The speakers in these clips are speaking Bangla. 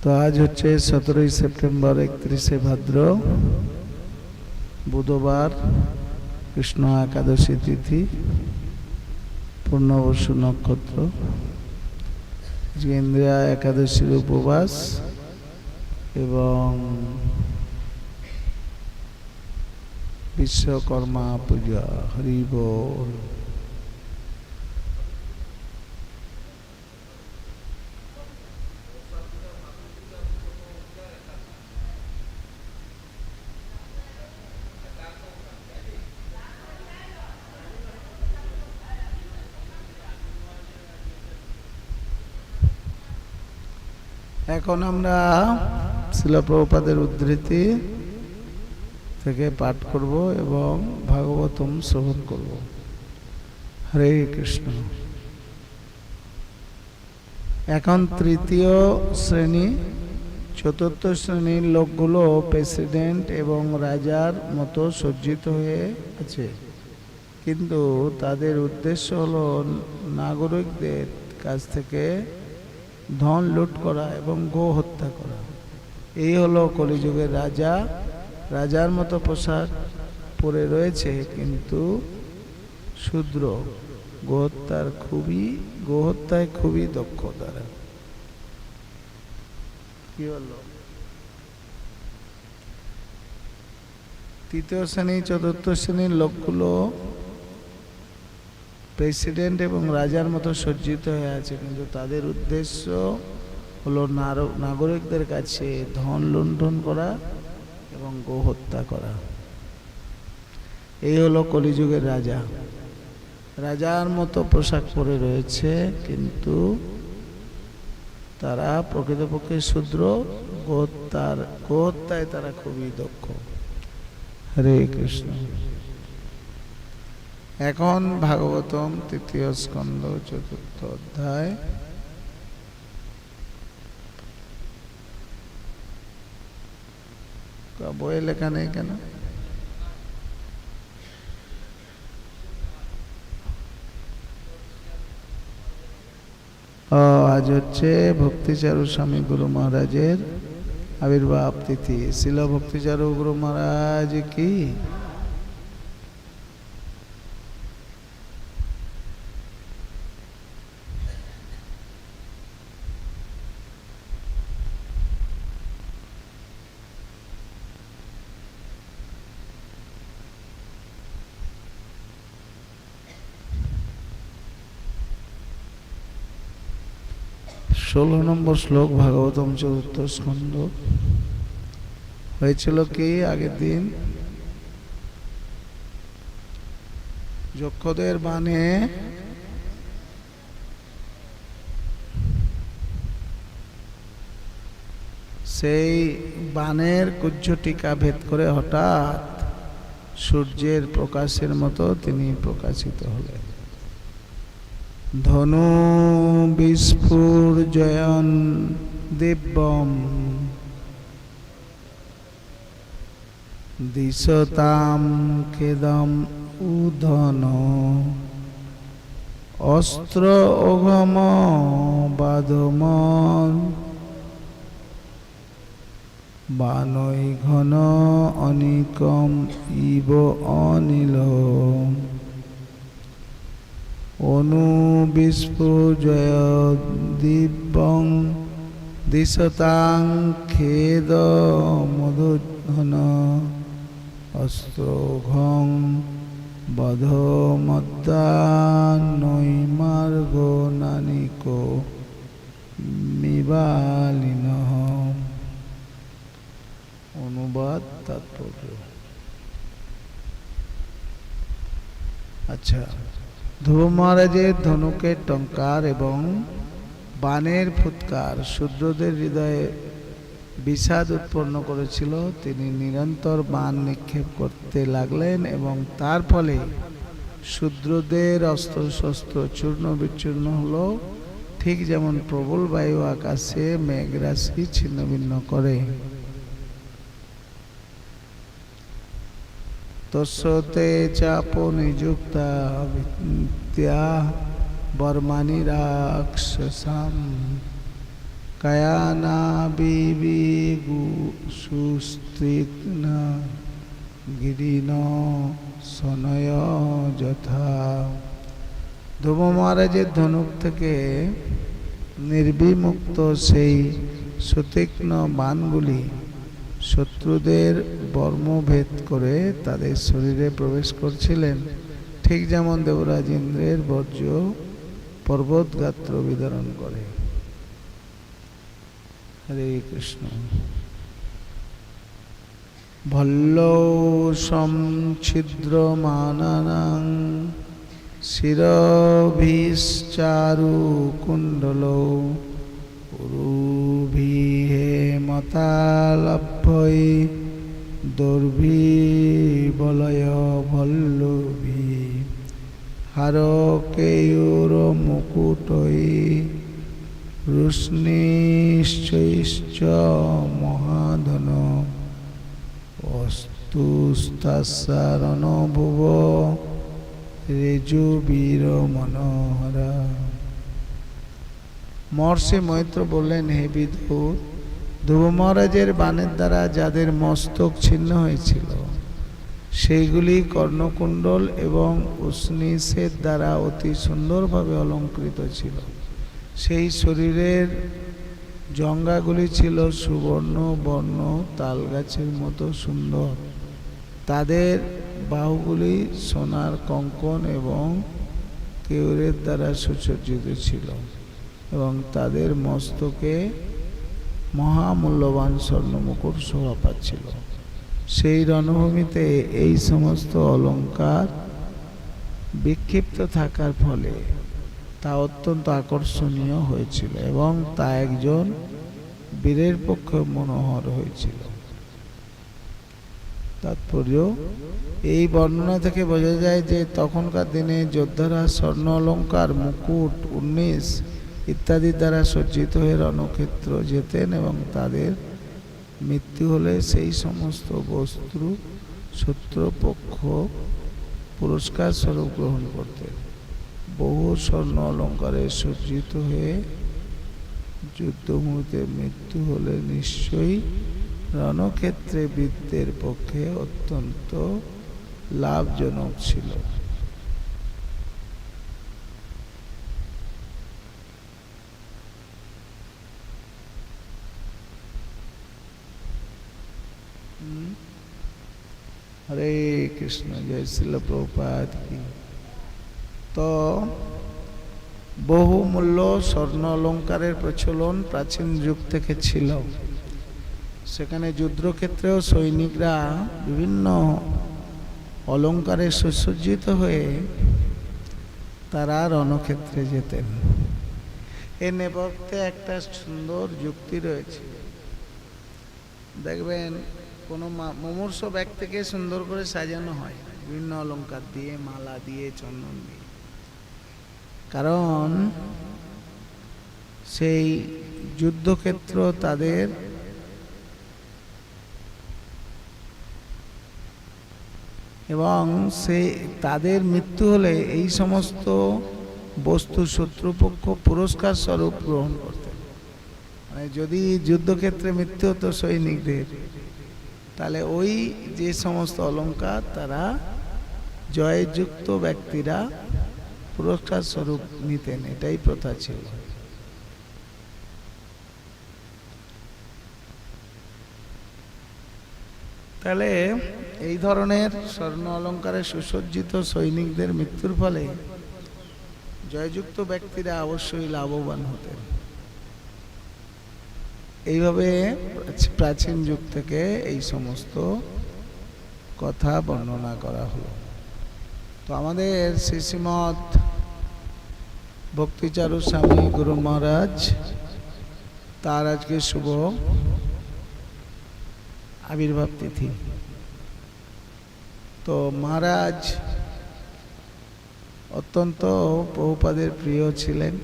তো আজ হচ্ছে সতেরোই সেপ্টেম্বর একত্রিশে ভাদ্র, বুধবার কৃষ্ণ একাদশী তিথি, পূর্ণবসু নক্ষত্র। ইন্দ্রিয়া একাদশীর উপবাস এবং বিশ্বকর্মা পূজা। হরি এখন আমরা শিলপ্রপাদের উদ্ধৃতি থেকে পাঠ করব এবং ভাগবতম শ্রবণ করব। হরে কৃষ্ণ। এখন তৃতীয় শ্রেণি, চতুর্থ শ্রেণির লোকগুলো প্রেসিডেন্ট এবং রাজার মতো সজ্জিত হয়ে আছে। কিন্তু তাদের উদ্দেশ্য হলো নাগরিকদের কাছ থেকে ধন লুট করা এবং গো হত্যা করা। এই হলো কলিযুগের রাজা। রাজার মতো পোশাক পরে রয়েছে কিন্তু শূদ্র। গোহত্যার খুবই গোহত্যায় খুবই দক্ষ তারা কি হলো? তৃতীয় শ্রেণি, চতুর্থ শ্রেণির লোকগুলো প্রেসিডেন্ট এবং রাজার মতো সজ্জিত হয়ে আছে। কিন্তু তাদের উদ্দেশ্য হলো নাগরিকদের কাছে ধন লুণ্ঠন করা এবং গো হত্যা করা। এই হলো কলিযুগের রাজা। রাজার মতো পোশাক পরে রয়েছে, কিন্তু তারা প্রকৃতপক্ষে শূদ্র। গোহত্যার, গোহত্যায় তারা খুবই দক্ষ। হরে কৃষ্ণ। এখন ভাগবতম তৃতীয় স্কন্দ চতুর্থ অধ্যায়। বইয়ে লেখা নেই কেন? আজ হচ্ছে ভক্তিচারু স্বামী গুরু মহারাজের আবির্ভাব তিথি। শিল ভক্তিচারু গুরু মহারাজ কি? ষোলো নম্বর শ্লোক ভাগবতম চতুর্থ স্কন্দ হয়েছিল কি আগের দিন? যক্ষদের বানে সেই বানের কুজ্জ টিকা ভেদ করে হঠাৎ সূর্যের প্রকাশের মতো তিনি প্রকাশিত হলেন। ধনু বিস্ফুর্জয়ন দিব্যম। দিশতাম খেদম উধন। অস্ত্র ওঘম বাদমন বানৈ ঘন অনিকম ইব অনিল। অনুবিস্ফুজয় দিব্যং দিশতাং খেদ মধুধন অস্ত্রঘং বধ মদ্দানৈমার্গ নানিক মিবালিন। অনুবাদ তাৎপর্য। আচ্ছা। ধ্রুব মহারাজের ধনুকের টঙ্কার এবং বানের ফুৎকার শূদ্রদের হৃদয়ে বিষাদ উৎপন্ন করেছিল, তিনি নিরন্তর বান নিক্ষেপ করতে লাগলেন এবং তার ফলে শূদ্রদের অস্ত্র শস্ত্র চূর্ণ বিচূর্ণ হলো। ঠিক যেমন প্রবল বায়ু আকাশে মেঘরাশি ছিন্ন ভিন্ন করে। তস্যতে চাপ নিযুক্তা বিদ্যা বর্মানি রাক্ষসাম। কায়ানা বিবিগু সুস্তিগ্ন গিরিন সনয় যথা। ধ্রুব মহারাজের ধনুক থেকে নির্বিমুক্ত সেই সুতীক্ষ্ণ বাণগুলি শত্রুদের বর্মভেদ করে তাদের শরীরে প্রবেশ করছিলেন। ঠিক যেমন দেবরাজ ইন্দ্রের বর্জ্য পর্বত গাত্র বিতরণ করে। হরে কৃষ্ণ। ভল্ল সংছিদ্র মানানাং শিরভিশ্চারু কুণ্ডল উরুভিহে মতালভ্যই দুর্ভিবলয় ভল্লভি হার কেয়ুর মুকুটই রুষ্ণিশ্চৈশ্চ মহাধন। অস্তুস্তারণভুব রেজুবীর মনোহরা মহর্ষি মৈত্র বললেন, হে বিদুর ধ্রুব মহারাজের বাণের দ্বারা যাদের মস্তক ছিন্ন হয়েছিল, সেইগুলি কর্ণকুণ্ডল এবং উষ্ণিসের দ্বারা অতি সুন্দরভাবে অলঙ্কৃত ছিল। সেই শরীরের জঙ্গাগুলি ছিল সুবর্ণ, বর্ণ তাল গাছের মতো সুন্দর। তাদের বাহুগুলি সোনার কঙ্কন এবং কেউরের দ্বারা সুসজ্জিত ছিল এবং তাদের মস্তকে মহামূল্যবান স্বর্ণমুকুট শোভা পাচ্ছিল। সেই রণভূমিতে এই সমস্ত অলঙ্কার বিক্ষিপ্ত থাকার ফলে তা অত্যন্ত আকর্ষণীয় হয়েছিল এবং তা একজন বীরের পক্ষে মনোহর হয়েছিল। তাৎপর্য, এই বর্ণনা থেকে বোঝা যায় যে তখনকার দিনে যোদ্ধারা স্বর্ণ অলঙ্কার, মুকুট উন্নিশ ইত্যাদি দ্বারা সজ্জিত হয়ে রণক্ষেত্র যেতেন এবং তাদের মৃত্যু হলে সেই সমস্ত বস্তু শত্রুপক্ষ পুরস্কার স্বরূপ গ্রহণ করতেন। বহু স্বর্ণ অলঙ্কারে সজ্জিত হয়ে যুদ্ধমূর্তে মৃত্যু হলে নিশ্চয়ই রণক্ষেত্রে বৃত্তের পক্ষে অত্যন্ত লাভজনক ছিল। হরে কৃষ্ণ, জয় শিল প্রপাত কি। তো বহুমূল্য স্বর্ণ অলঙ্কারের প্রচলন প্রাচীন যুগ থেকে ছিল। সেখানে যুদ্ধক্ষেত্রেও সৈনিকরা বিভিন্ন অলঙ্কারে সুসজ্জিত হয়ে তারা রণক্ষেত্রে যেতেন। এ নেপথ্যে একটা সুন্দর যুক্তি রয়েছে। দেখবেন কোনো মুমূর্ষ ব্যক্তিকে সুন্দর করে সাজানো হয়। বিভিন্ন অলঙ্কার দিয়ে, মালা দিয়ে, চন্দন দিয়ে। কারণ সেই যুদ্ধক্ষেত্র তাদের এবং সে তাদের মৃত্যু হলে এই সমস্ত বস্তু শত্রুপক্ষ পুরস্কার স্বরূপ গ্রহণ করতেন। মানে যদি যুদ্ধক্ষেত্রে মৃত্যু হতো সৈনিকদের তাহলে ওই যে সমস্ত অলঙ্কার তারা জয়যুক্ত ব্যক্তিরা পুরস্কার স্বরূপ নিতেন, এটাই প্রথা ছিল। তাহলে এই ধরনের স্বর্ণ অলঙ্কারে সুসজ্জিত সৈনিকদের মৃত্যুর ফলে জয়যুক্ত ব্যক্তিরা অবশ্যই লাভবান হতেন। এইভাবে প্রাচীন যুগ থেকে এই সমস্ত কথা বর্ণনা করা হলো। তো আমাদের শ্রীশ্রীমৎ ভক্তিচারু স্বামী গুরু মহারাজ, তার আজকে শুভ আবির্ভাব তিথি। তো মহারাজ অত্যন্ত বহুপাদের প্রিয় ছিলেন।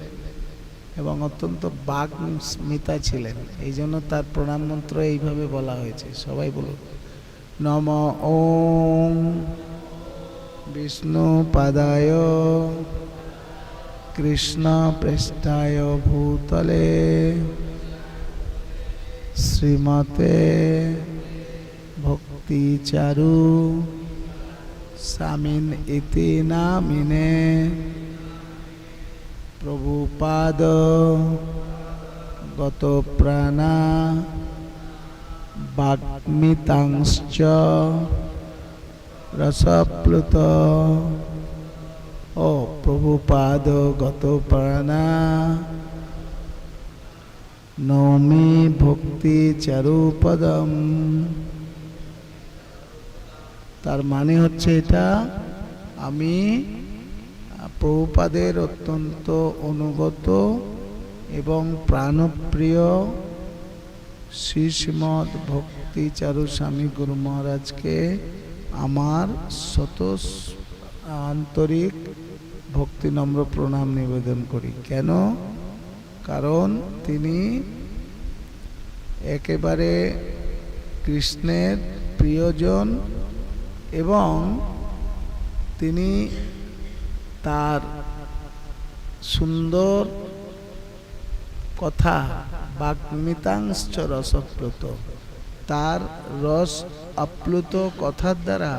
এবং অত্যন্ত বাঘ স্মিতা ছিলেন। এই জন্য তার প্রণাম মন্ত্র এইভাবে বলা হয়েছে। সবাই বলুন, নম ওম বিষ্ণু পাদায় কৃষ্ণ পৃষ্ঠায় ভূতলে শ্রীমতে ভক্তি চারু স্বামীন ইতি নামিনে প্রভুপাদ, গত প্রাণা বাগ্মিতাংশ্চ রসপ্লুত। ও প্রভুপাদ, গত প্রাণা নৌমি ভক্তি চারুপদম। তার মানে হচ্ছে এটা, আমি প্রভুপাদের অত্যন্ত অনুগত এবং প্রাণপ্রিয় শ্রী শ্রীমদ ভক্তি চারু স্বামী গুরু মহারাজকে আমার শত আন্তরিক ভক্তি নম্র প্রণাম নিবেদন করি। কেন? কারণ তিনি একেবারে কৃষ্ণের প্রিয়জন এবং তিনি তার সুন্দর কথা বাগ্মিতাংশ রসপ্লুত। তার রস আপ্লুত কথার দ্বারা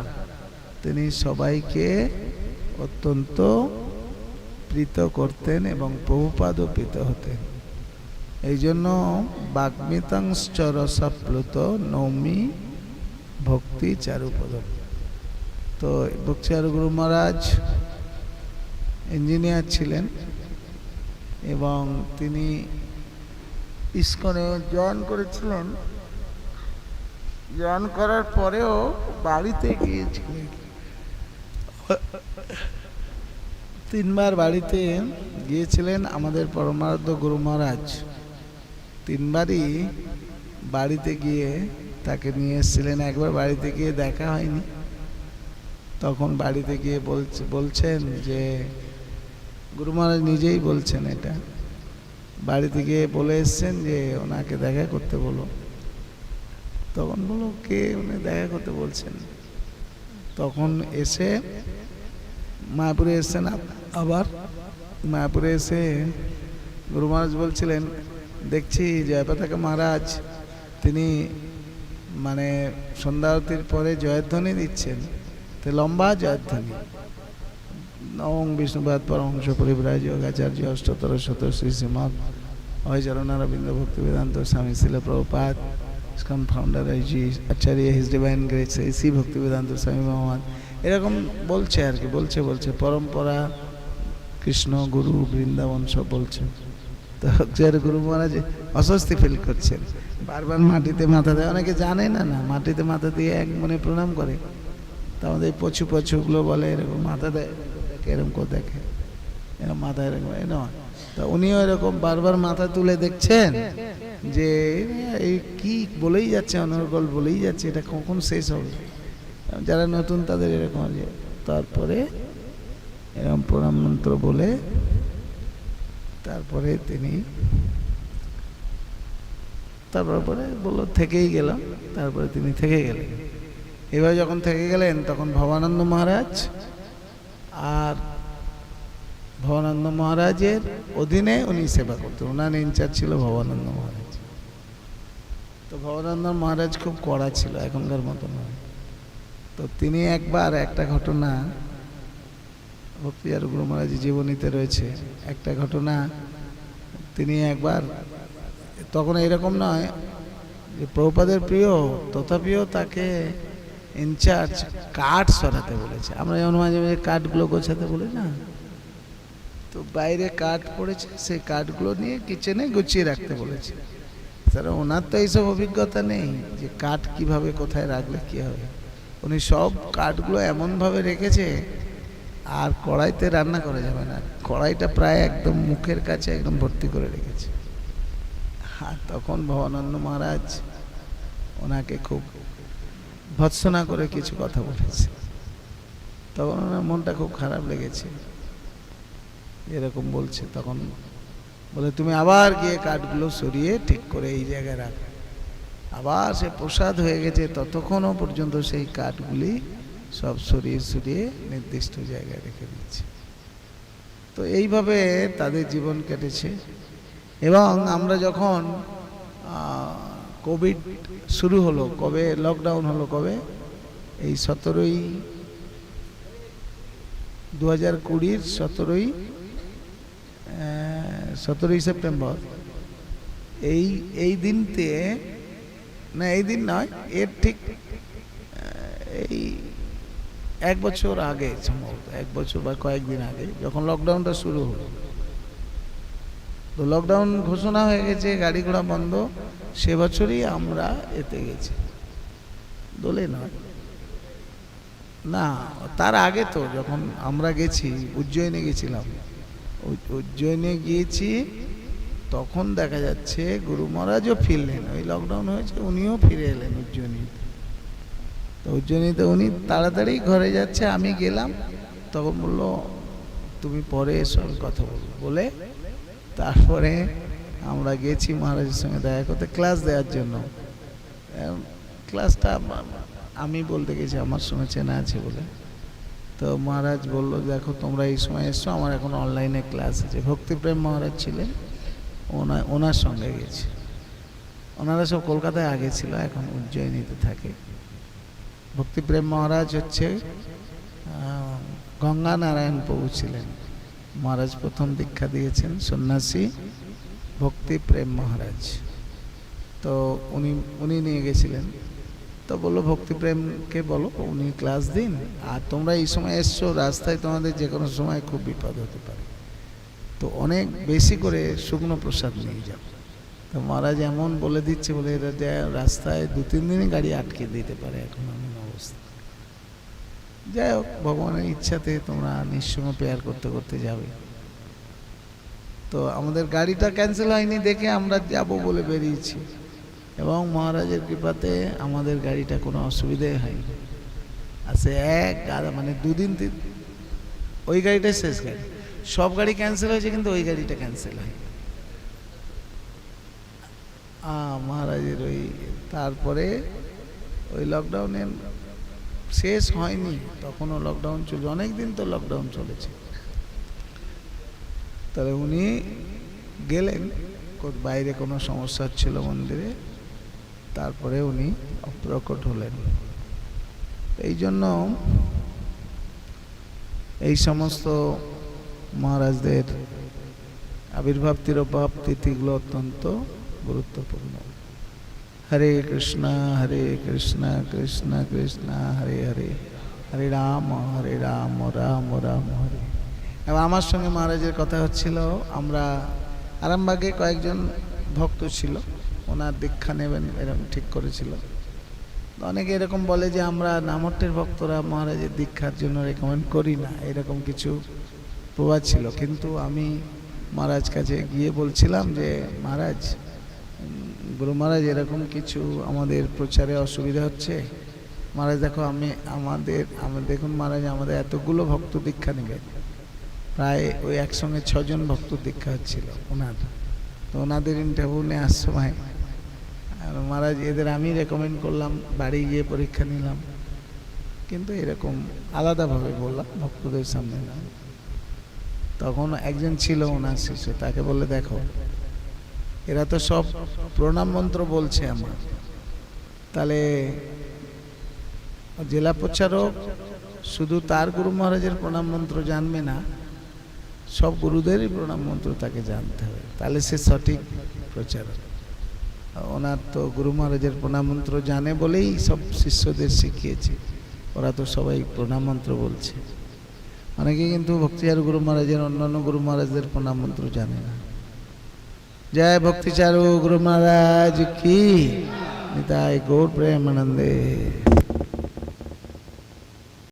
তিনি সবাইকে অত্যন্ত প্রীত করতেন এবং প্রভুপাদও প্রীত হতেন। এই জন্য বাগ্মিতাংশ রসাপ্লুত নৌমি ভক্তি চারুপদ। তো বক্সিয়ার গুরু মহারাজ ইঞ্জিনিয়ার ছিলেন এবং তিনি ইস্কনে জয়েন করেছিলেন। জয়েন করার পরেও বাড়িতে গিয়েছিলেন। তিনবার বাড়িতে গিয়েছিলেন আমাদের পরমারাধ্য গুরু মহারাজ। তিনবারই বাড়িতে গিয়ে তাকে নিয়ে এসেছিলেন। একবার বাড়িতে গিয়ে দেখা হয়নি। তখন বাড়িতে গিয়ে বলছে, বলছেন যে গুরু মহারাজ নিজেই বলছেন এটা। বাড়িতে গিয়ে বলে এসছেন যে ওনাকে দেখা করতে বলো। তখন বলো, কে? উনি দেখা করতে বলছেন। তখন এসে মায়াপুরে এসছেন আবার মায়াপুরে এসে গুরু মহারাজ বলছিলেন, দেখছি জয়পতাকা মহারাজ, তিনি মানে সন্ধ্যা আরতির পরে জয়ধ্বনি দিচ্ছেন। তো লম্বা জয়ধ্বনি। নবম বিষ্ণুপাদ পরমংশ পরিব্রাজ যোগাচার্য অষ্টতর শত শ্রী শ্রীমদ অয়চরণারবিন্দ ভক্তি বেদান্ত স্বামী শিল প্রভুপাত ফাউন্ডার জি Acharya his divine grace Shri Bhakti Vedanta Swami Mohammad এরকম বলছে আর কি, বলছে বলছে, পরম্পরা, কৃষ্ণ, গুরু, বৃন্দাবন, সব বলছে। তো গুরু মহারাজ অস্বস্তি ফিল করছেন। বারবার মাটিতে মাথা দেয়, অনেকে জানে না না, মাটিতে মাথা দিয়ে এক মনে প্রণাম করে। তা আমাদের পছু পছুগুলো বলে, এরকম মাথা দেয়। এরকম করে দেখে। এরকম মাথায় এরকম এ নয়। তা উনিও এরকম বারবার মাথা তুলে দেখছেন যে, এই কি বলেই যাচ্ছে, অনর্গল বলেই যাচ্ছে, এটা কখন শেষ হবে? যারা নতুন তাদের এরকম আছে। তারপরে এরকম প্রণাম মন্ত্র বলে, তারপরে তিনি তারপর পরে বলল, থেকেই গেলাম। তারপরে তিনি থেকে গেলেন। এবার যখন থেকে গেলেন, তখন ভবানন্দ মহারাজ আর ভবানন্দ মহারাজের অধীনে উনি সেবা করতেন। ওনার ইনচার্জ ছিল ভবানন্দ মহারাজ। তো ভবানন্দ মহারাজ খুব কড়া ছিল, এখনকার মতো নয়। তো তিনি একবার একটা ঘটনা ভক্তিজার গুরু মহারাজ জীবনীতে রয়েছে। একটা ঘটনা তিনি একবার, তখন এরকম নয় যে প্রভুপাদের প্রিয়, তথাপিও তাকে ইনচার্জ কাঠ সরাতে বলেছে। আমরা যেমন মাঝে মাঝে কাঠগুলো গোছাতে বলি না? তো বাইরে কাঠ পড়েছে, সেই কাঠগুলো নিয়ে কিচেনে গুছিয়ে রাখতে বলেছে। স্যার ওনার তো এইসব অভিজ্ঞতা নেই যে কাঠ কীভাবে কোথায় রাখলে কী হবে। উনি সব কাঠগুলো এমনভাবে রেখেছে, আর কড়াইতে রান্না করা যাবে না। কড়াইটা প্রায় একদম মুখের কাছে একদম ভর্তি করে রেখেছে। আর তখন ভবানন্দ মহারাজ ওনাকে খুব ভৎসনা করে কিছু কথা বলেছে। তখন ওনার মনটা খুব খারাপ লেগেছে। এরকম বলছে তখন, বলে, তুমি আবার গিয়ে কাঠগুলো সরিয়ে ঠিক করে এই জায়গায় রাখ। আবার সে প্রসাদ হয়ে গেছে, ততক্ষণও পর্যন্ত সেই কাঠগুলি সব সরিয়ে সরিয়ে নির্দিষ্ট জায়গায় রেখে দিচ্ছে। তো এইভাবে তাদের জীবন কেটেছে। এবং আমরা যখন কোভিড শুরু হলো, কবে লকডাউন হলো, কবে? এই সতেরোই দু হাজার কুড়ির সতেরোই সতেরোই সেপ্টেম্বর। এই এই দিনতে, না, এই দিন নয়, এর ঠিক এই এক বছর আগে সম্ভবত, এক বছর বা কয়েকদিন আগে, যখন লকডাউনটা শুরু হলো। তো লকডাউন ঘোষণা হয়ে গেছে, গাড়ি ঘোড়া বন্ধ, সে বছরই আমরা এতে গেছি। দোলে নয়। না, তার আগে তো যখন আমরা গেছি, উজ্জয়িনে গেছিলাম। উজ- উজ্জয়িনে গিয়েছি, তখন দেখা যাচ্ছে গুরু মহারাজও ফিরলেন। ওই লকডাউন হয়েছে, উনিও ফিরে এলেন উজ্জয়িনীতে। তো উজ্জয়িনীতে উনি তাড়াতাড়ি ঘরে যাচ্ছে, আমি গেলাম, তখন বলল, তুমি পরে এসো, আমি কথা বলব। বলে তারপরে আমরা গেছি মহারাজের সঙ্গে দেখা করতে ক্লাস দেওয়ার জন্য। ক্লাসটা আমি বলতে গেছি আমার সঙ্গে চেনা আছে বলে। তো মহারাজ বলল, দেখো, তোমরা এই সময় এসছো, আমার এখন অনলাইনে ক্লাস আছে। ভক্তিপ্রেম মহারাজ ছিলেন, ওনা, ওনার সঙ্গে গেছি। ওনারা সব কলকাতায় আগে ছিল, এখন উজ্জয়িনীতে থাকে। ভক্তিপ্রেম মহারাজ হচ্ছে গঙ্গা নারায়ণ প্রভু ছিলেন। মহারাজ প্রথম দীক্ষা দিয়েছেন, সন্ন্যাসী ভক্তি প্রেম মহারাজ। তো উনি উনি নিয়ে গেছিলেন। তো বলল ভক্তিপ্রেমকে বলো? উনি ক্লাস দিন। আর তোমরা এই সময় এসছো, রাস্তায় তোমাদের যে কোনো সময় খুব বিপদ হতে পারে। তো অনেক বেশি করে শুকনো প্রসাদ নিয়ে যাও। তো মহারাজ এমন বলে দিচ্ছে বলে এটা রাস্তায় দু তিন দিনই গাড়ি আটকে দিতে পারে এখন অবস্থা যাই হোক, ভগবানের ইচ্ছাতে তোমরা নিঃসঙ্গ পেয়ার করতে করতে যাবে। তো আমাদের গাড়িটা ক্যান্সেল হয়নি দেখে আমরা যাব বলে বেরিয়েছি। এবং মহারাজের কৃপাতে আমাদের গাড়িটা কোনো অসুবিধাই হয়নি। আর সে এক গাদা মানে দুদিন তিন, ওই গাড়িটাই শেষ গাড়ি। সব গাড়ি ক্যান্সেল হয়েছে কিন্তু ওই গাড়িটা ক্যান্সেল হয় মহারাজের ওই, তারপরে ওই লকডাউনের শেষ হয়নি, তখনও লকডাউন চলছে অনেক দিন তো লকডাউন চলেছে। তাহলে উনি গেলেন বাইরে কোনো সমস্যা ছিল মন্দিরে, তারপরে উনি অপ্রকট হলেন। এই জন্য এই সমস্ত মহারাজদের আবির্ভাব তিরোভাব তিথিগুলো অত্যন্ত গুরুত্বপূর্ণ। হরে কৃষ্ণ হরে কৃষ্ণ কৃষ্ণ কৃষ্ণ, হরে হরে। হরে রাম হরে রাম রাম রাম, হরে। এবং আমার সঙ্গে মহারাজের কথা হচ্ছিল, আমরা আরামবাগে কয়েকজন ভক্ত ছিল, ওনার দীক্ষা নেবেন এরকম ঠিক করেছিল। অনেকে এরকম বলে যে আমরা নামটের ভক্তরা মহারাজের দীক্ষার জন্য রেকমেন্ড করি না, এরকম কিছু প্রবাদ ছিল। কিন্তু আমি মহারাজ কাছে গিয়ে বলছিলাম যে, মহারাজ গুরু মহারাজ এরকম কিছু আমাদের প্রচারে অসুবিধা হচ্ছে? মহারাজ, দেখো, আমি আমাদের, আমি দেখুন মহারাজ, আমাদের এতগুলো ভক্ত দীক্ষা নেবে। প্রায় ওই একসঙ্গে ছজন ভক্ত দীক্ষা হচ্ছিল, ওনার। তো ওনাদের ইন্টারভিউ নেওয়ার সময় আর মহারাজ, এদের আমি রেকমেন্ড করলাম, বাড়ি গিয়ে পরীক্ষা নিলাম। কিন্তু এরকম আলাদাভাবে বললাম ভক্তদের সামনে না। তখন একজন ছিল ওনার শিষ্য, তাকে বলে দেখো এরা তো সব প্রণাম মন্ত্র বলছে আমার। তাহলে জেলা প্রচারক শুধু তার গুরু মহারাজের প্রণাম মন্ত্র জানবে না, সব গুরুদেরই প্রণাম মন্ত্র তাকে জানতে হবে। তাহলে সে সঠিক প্রচারক। ওনার তো গুরু মহারাজের প্রণাম মন্ত্র জানে বলেই সব শিষ্যদের শিখিয়েছে। ওরা তো সবাই প্রণাম মন্ত্র বলছে। অনেকে কিন্তু ভক্তিচারু গুরু মহারাজের অন্যান্য গুরু মহারাজদের প্রণাম মন্ত্র জানে না। জয় ভক্তিচারু গুরু মহারাজ কি নিতাই গৌর প্রেমানন্দে